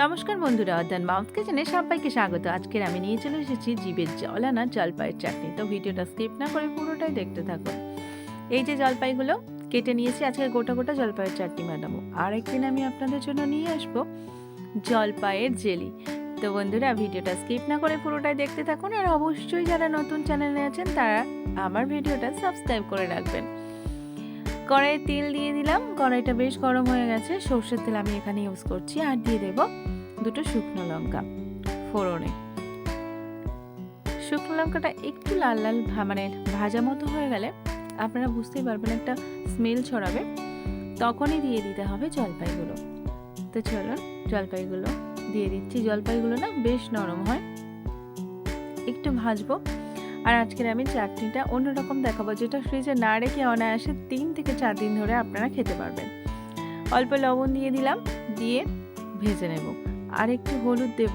নমস্কার বন্ধুরা অধ্যান মাউথ কিচেনে সবাইকে স্বাগত। আজকের আমি নিয়ে চলে এসেছি জীবের জল আনা জলপাইয়ের চাটনি। তো ভিডিওটা স্কিপ না করে পুরোটাই দেখতে থাকুন এই যে জলপাইগুলো কেটে নিয়েছি, আজকে গোটা গোটা জলপাইয়ের চাটনি বানাবো। আর একদিন আমি আপনাদের জন্য নিয়ে আসব জলপাইয়ের জেলি। তো বন্ধুরা, ভিডিওটা স্কিপ না করে পুরোটাই দেখতে থাকুন, আর অবশ্যই যারা নতুন চ্যানেলে আছেন, তারা আমার ভিডিওটা সাবস্ক্রাইব করে রাখবেন। কড়াইয়ে তেল দিয়ে দিলাম। কড়াইটা বেশ গরম হয়ে গেছে। সর্ষের তেল আমি এখানে ইউজ করছি। আর দিয়ে দেব দুটো শুকনো লঙ্কা ফোড়নে। শুকনো লঙ্কাটা একটু লাল লাল মানে ভাজা মতো হয়ে গেলে আপনারা বুঝতেই পারবেন একটা স্মেল ছড়াবে। তখনই দিয়ে দিতে হবে জলপাইগুলো। তো চলুন জলপাইগুলো দিয়ে দিচ্ছি। জলপাইগুলো না বেশ নরম হয়। একটু ভাজবো। আর আজকের আমি চাটনিটা অন্যরকম দেখাবো, যেটা ফ্রিজে না রেখে অনায়াসে তিন থেকে চার দিন ধরে আপনারা খেতে পারবেন। অল্প লবণ দিয়ে দিলাম, দিয়ে ভেজে নেব। আর একটু হলুদ দেব।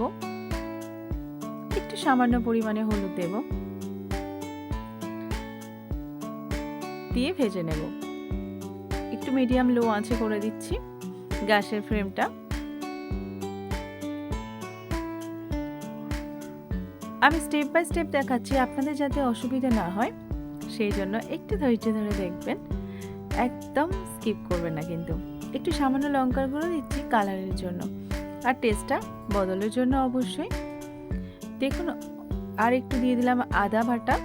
একটু সামান্য পরিমাণে হলুদ দেব। দিয়ে ভেজে নেব। একটু মিডিয়াম লো আঁচে করে দিচ্ছি গ্যাসের ফ্লেমটা। আমি স্টেপ বাই স্টেপ দেখাচ্ছি আপনাদের যাতে অসুবিধা না হয়। সেই জন্য একটু ধৈর্য ধরে দেখবেন। একদম স্কিপ করবেন না কিন্তু। একটু সামান্য লঙ্কার গুঁড়ো দিচ্ছি কালারের জন্য। আর টেস্টটা বদলের জন্য অবশ্যই। দেখুন, আর একটু দিয়ে দিলাম আদা বাটা।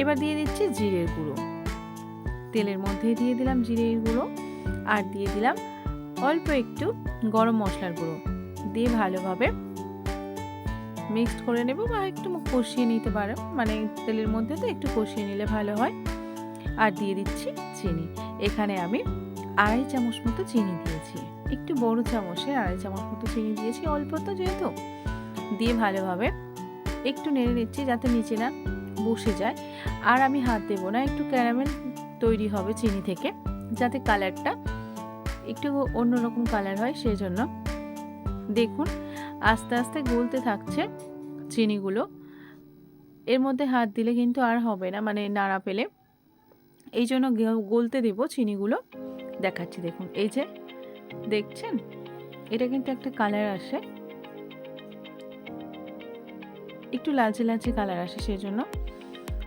এবার দিয়ে দিচ্ছি জিরের গুঁড়ো। তেলের মধ্যে দিয়ে দিলাম জিরের গুঁড়ো। আর দিয়ে দিলাম অল্প একটু গরম মশলার গুঁড়ো। দিয়ে ভালোভাবে মিক্সড করে নেব বা একটু কষিয়ে নিতে পারো। মানে তেলের মধ্যে তো একটু কষিয়ে নিলে ভালো হয়। আর দিয়ে দিচ্ছি চিনি। এখানে আমি আড়াই চামচ মতো চিনি দিয়েছি। একটু বড় চামচে আড়াই চামচ মতো চিনি দিয়েছি, অল্প তো যেহেতু। দিয়ে ভালোভাবে একটু নেড়ে নিচ্ছি যাতে নিচে না বসে যায়। আর আমি হাত দেবো না, একটু ক্যারামেল তৈরি হবে চিনি থেকে। যাতে কালারটা একটু অন্যরকম কালার হয় সেই জন্য দেখুন, আস্তে আস্তে গলতে থাকছে চিনিগুলো। এর মধ্যে হাত দিলে কিন্তু আর হবে না মানে নাড়া পেলে। এই জন্য গলতে দেব চিনিগুলো। দেখাচ্ছি, দেখুন, এই যে দেখছেন? এটা কিন্তু একটা কালার আসে। একটু লালচে লালচে কালার আসে সেই জন্য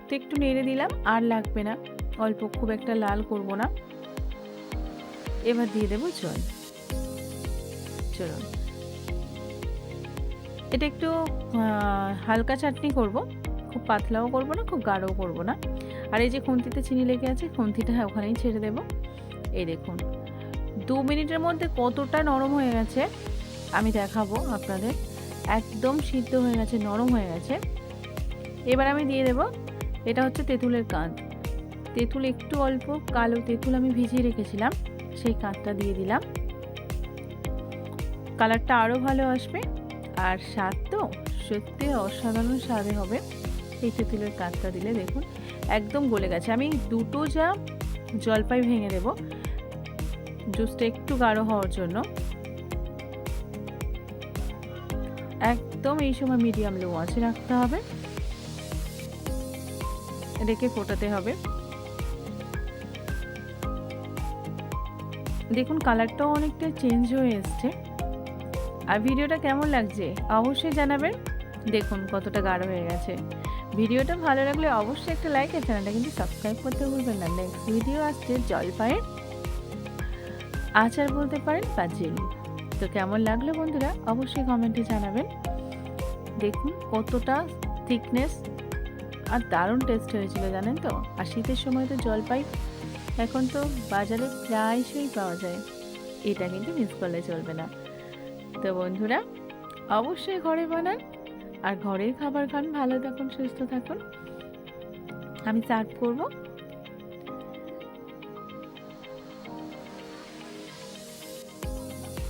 তো একটু নেড়ে দিলাম, আর লাগবে না। অল্প, খুব একটা লাল করব না। এবার দিয়ে দেবো জল। চলুন। এটা একটু হালকা চাটনি করব। খুব পাতলাও করব না, খুব গাঢ়ও করব না। আর এই যে খুন্তিতে চিনি লেগে আছে, খুন্তিটা ওখানেই ছেড়ে দেব। এই দেখুন, দু মিনিটের মধ্যে কতটা নরম হয়ে গেছে, আমি দেখাবো আপনাদের। একদম সিদ্ধ হয়ে গেছে, নরম হয়ে গেছে। এবার আমি দিয়ে দেব, এটা হচ্ছে তেঁতুলের কাঁধ তেঁতুল একটু অল্প, কালো তেঁতুল আমি ভিজিয়ে রেখেছিলাম। সেই কাঁধটা দিয়ে দিলাম। কালারটা আরও ভালো আসবে। আর স্বাদ তো সত্যি অসাধারণ স্বাদে হবে। এই তেঁতুলের কাঁধটা দিলে দেখুন একদম গলে গেছে। আমি দুটো যা জলপাই ভেঙে দেব, জুসটা একটু গাঢ় হওয়ার জন্য। একদম এই সময় মিডিয়াম লো আছে রাখতে হবে। রেখে ফোটাতে হবে। দেখুন কালারটাও অনেকটা চেঞ্জ হয়ে এসছে। আর ভিডিওটা কেমন লাগছে অবশ্যই জানাবেন। দেখুন, কতটা গাঢ় হয়ে গেছে। ভিডিওটা ভালো লাগলে অবশ্যই একটা লাইক আর চ্যানেলটা কিন্তু সাবস্ক্রাইব করতে ভুলবেন না। নেক্সট ভিডিও আসছে জলপাইয়ের আচার বলতে পারেন বা জেলি তো কেমন লাগল বন্ধুরা অবশ্যই কমেন্টে জানাবেন। দেখুন, কতটা থিকনেস আর দারুণ টেস্ট হয়েছিল জানেন তো? আর শীতের সময় তো জলপাই এখন তো বাজারে প্রায়শই পাওয়া যায়। এটা কিন্তু মিস করলে চলবে না। তো বন্ধুরা, অবশ্যই ঘরে বানান আর ঘরের খাবার খান, ভালো থাকুন, সুস্থ থাকুন। আমি সার্ভ করব।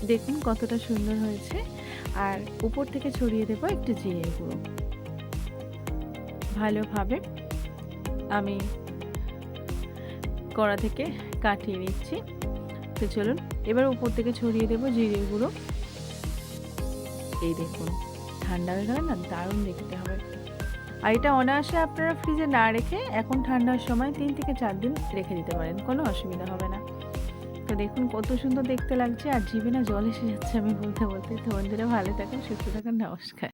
দেখুন কতটা সুন্দর হয়েছে। আর উপর থেকে ছড়িয়ে দেবো একটু জিরে গুঁড়ো। ভালোভাবে আমি কড়া থেকে কাটিয়ে নিচ্ছি। তো চলুন, এবার উপর থেকে ছড়িয়ে দেবো জিরে গুঁড়ো। এই দেখুন, ঠান্ডা হয়ে গেলে না দারুণ দেখতে হবে। আর এটা অনায়াসে আপনারা ফ্রিজে না রেখে এখন ঠান্ডার সময় তিন থেকে চার দিন রেখে দিতে পারেন, কোনো অসুবিধা হবে না। তো দেখুন কত সুন্দর দেখতে লাগছে, আর জিভে না জল এসে যাচ্ছে আমি বলতে বলতে। তো বন্ধুরা ভালো থাকুন, সুস্থ থাকুন, নমস্কার।